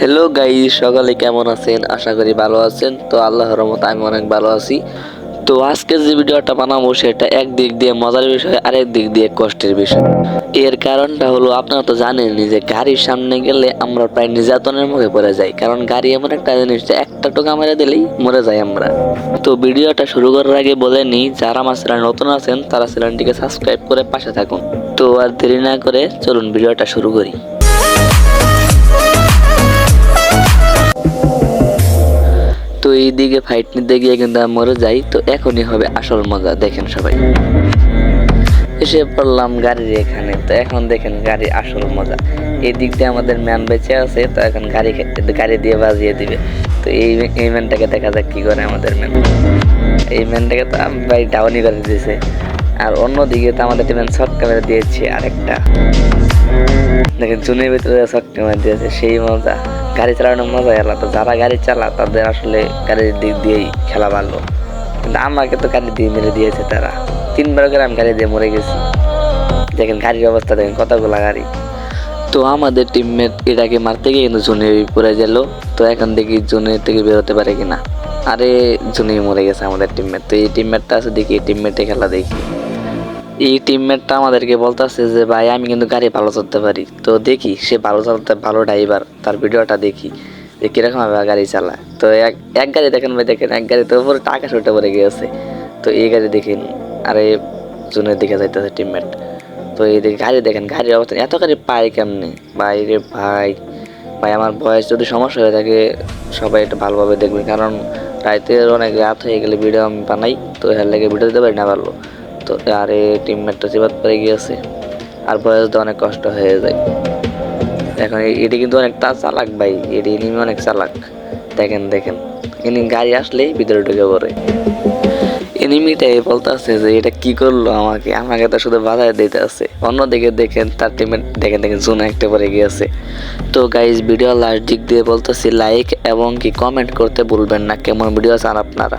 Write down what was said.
Hello guys সকালে কেমন আছেন? আশা করি ভালো আছেন। তো আল্লাহর রহমতে আমি অনেক ভালো আছি। তো আজকে যে ভিডিওটা বানাবো, সেটা একদিক দিয়ে মজার বিষয়, আরেক দিক দিয়ে কষ্টের বিষয়। এর কারণটা হলো, আপনারা তো জানেনই যে গাড়ির সামনে গেলে আমরা প্রায় নির্যাতনের মুখে পড়ে যাই। কারণ গাড়ি এমন একটা জিনিস যে একটা টোকা মেরে দিলেই মরে যাই আমরা। তো ভিডিওটা শুরু করার আগে বলে নিই, যারা আমার চ্যানেল নতুন আছেন, তারা চ্যানেলটিকে সাবস্ক্রাইব করে পাশে থাকুন। তো আর দেরি না করে চলুন ভিডিওটা শুরু করি। এইদিকে ফাইট নিতে গিয়ে কিন্তু আমি মরে যাই। তো এখনই হবে আসল মজা, দেখেন সবাই। এসে পড়লাম গাড়ির এখানে। তো এখন দেখেন গাড়ির আসল মজা। এই দিক দিয়ে আমাদের ম্যান বেঁচে আছে, তো এখন গাড়ি গাড়ি দিয়ে বাজিয়ে দিবে। তো এই এই ম্যানটাকে দেখা যাক কি করে আমাদের ম্যান এই ম্যানটাকে তো আমি ভাই ডাউনই করে দিয়েছে। আর অন্যদিকে তো আমাদের টিমেন শর্ট ক্যামেরা দিয়েছে আরেকটা। দেখেন জুনের ভিতরে শর্ট ক্যামেরা দিয়েছে, সেই মজা। গাড়ি চালানোর মজা আলাদা। যারা গাড়ি চালা, তাদের আসলে গাড়ির দিক দিয়েই খেলা ভালো। কিন্তু আমাকে তো গাড়ি দিয়ে মেরে দিয়েছে তারা। তিনবার করে আমি গাড়ি দিয়ে মরে গেছি। দেখেন গাড়ির অবস্থা, দেখেন কতগুলো গাড়ি। তো আমাদের টিমমেট এটাকে মারতে গিয়ে কিন্তু জুনে পড়ে গেল। তো এখন দেখি জুনের থেকে বেরোতে পারে কিনা। আরে, জুনে মরে গেছে আমাদের টিমমেট তো এই টিমমেটটা আছে দেখি, এই টিমমেটে খেলা দেখি। এই টিমমেটটা আমাদেরকে বলতেছে যে, ভাই, আমি কিন্তু গাড়ি ভালো চালাতে পারি। তো দেখি, সে ভালো চালাতে ভালো ড্রাইভার তার ভিডিওটা দেখি, যে কীরকম ভাবে গাড়ি চালায়। তো এক এক গাড়ি দেখেন ভাই, দেখেন, এক গাড়ি তো উপরে টাকা উঠে পড়ে গিয়েছে। তো এই গাড়ি দেখেন, আরে জুনের দিকে যাইতেছে টিমমেট তো এই দিকে গাড়ি দেখেন, গাড়ির অবস্থা, এত গাড়ি পাই কেমনে? ভাই রে ভাই ভাই, আমার বয়স যদি সমস্যা হয়ে থাকে, সবাই একটু ভালোভাবে দেখবে কারণ রাতের অনেক রাত হয়ে গেলে ভিডিও আমি বানাই, তো এর লেগে ভিডিও দিতে পারি না পারল তো, আর টিমমেটটা চিবাত পড়ে গিয়েছে। আর বয়স তো অনেক কষ্ট হয়ে যায়। এখন এটি কিন্তু অনেক তা চালাক ভাই, এটি এনিমি অনেক চালাক। দেখেন দেখেন। ইনি গাড়ি আসলেই ভিতরে ঢুকে পড়ে। এনিমিটাই বলতেছে যে, এটা কি করল আমাকে? আমাকে তো শুধু বাধায় দিতে আছে। অন্যদিকে দেখেন, তার টিমের দেখেন দেখেন, জুন একটা পরে গিয়েছে। তো গাইজ ভিডিও লাস্ট দিক দিয়ে বলতেছি লাইক এবং কি কমেন্ট করতে ভুলবেন না। কেমন ভিডিও চান আপনারা?